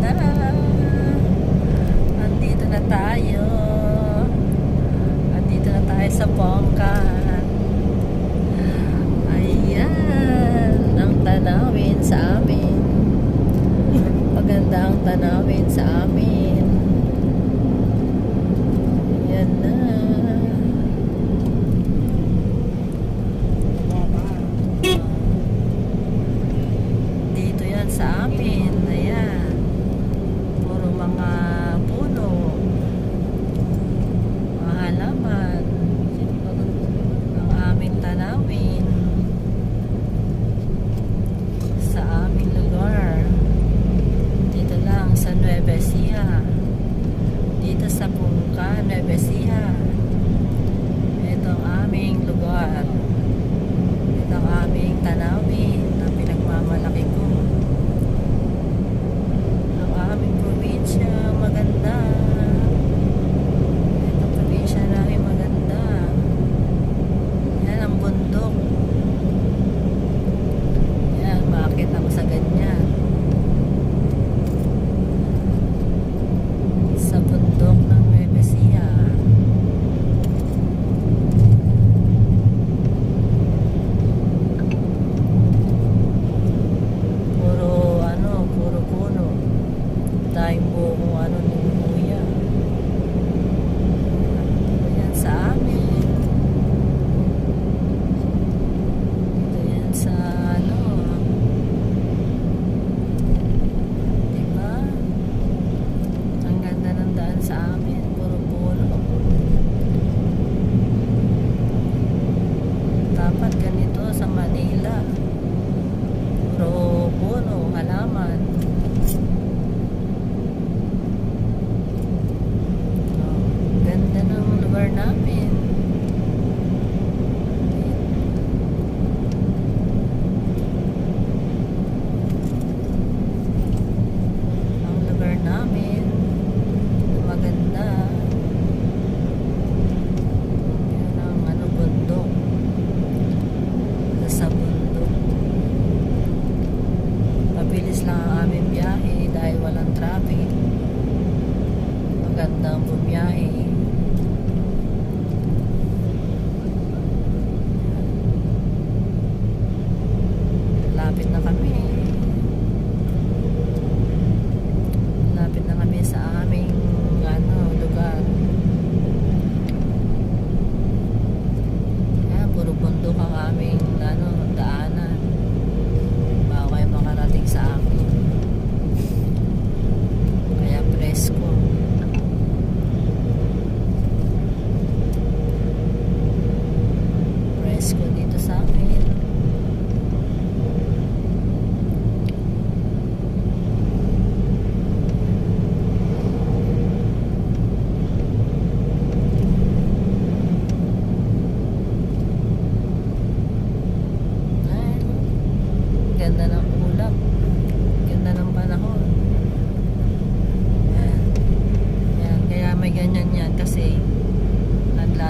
na.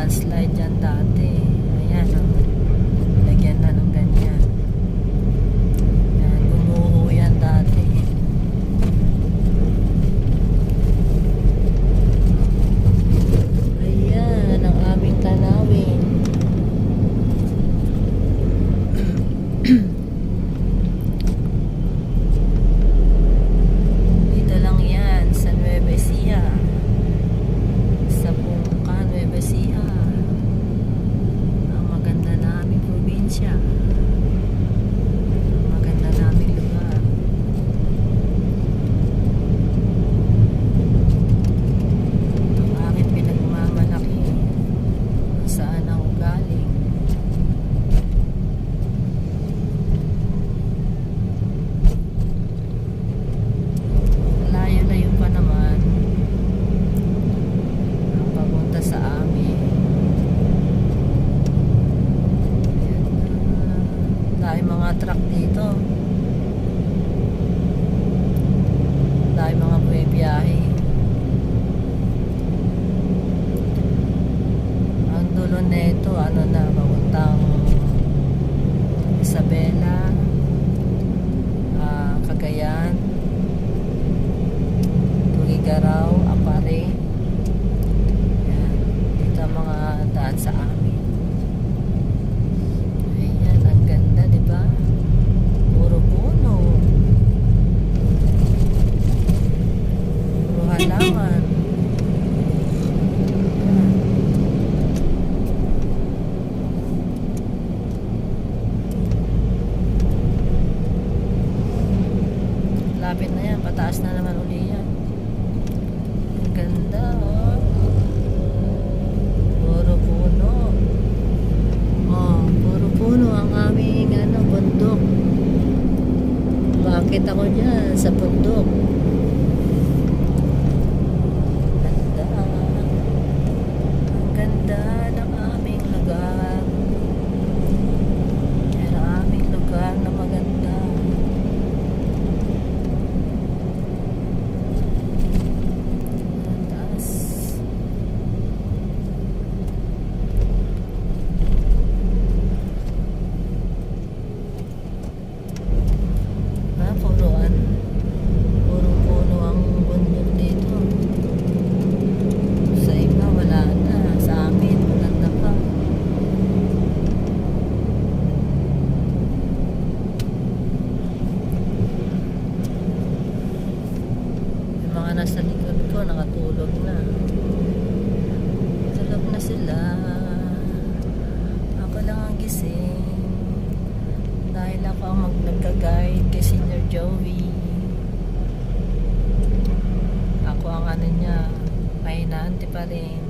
landslide dyan dati. Ayan, oh. mga truck dito. Dahil mga buwibiyahe ang dulo na ito ano na papuntang Isabela uh, Cagayan Tugigaraw Apare. Yan. dito mga daan sa the nakatulog na. Tulog na sila. Ako lang ang gising. Dahil ako ang mag nagka-guide kay Senior Joey ako ang ano niya pahinante pa rin.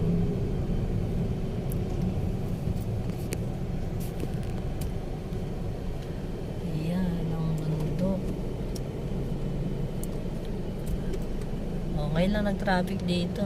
lang nag-traffic dito.